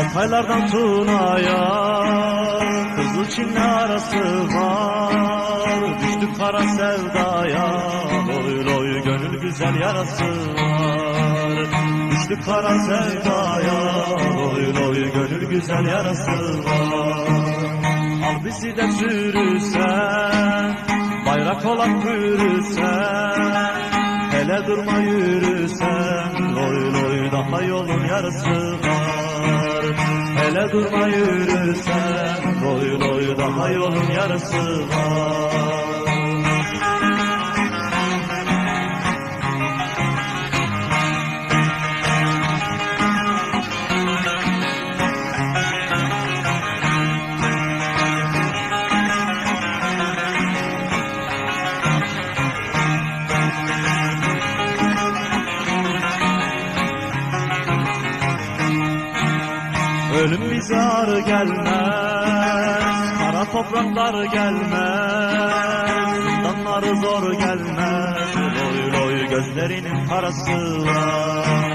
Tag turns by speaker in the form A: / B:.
A: Hataylardan Tuna'ya Kızıl Çin'le arası var. Düştük kara sevdaya Loy loy gönül güzel yarası var. Düştük kara sevdaya Loy loy gönül güzel yarası var. Al bizi de sürürsen Bayrak olan bürürsen Hele durma yürürsen Loy loy daha yolun yarısı var Hele durma yürürsen Loy loy daha yolun yarısı var Ölüm bize ağır gelmez Kara topraklar gelmez Zindanları zor gelmez. Loy loy gözlerinin karası var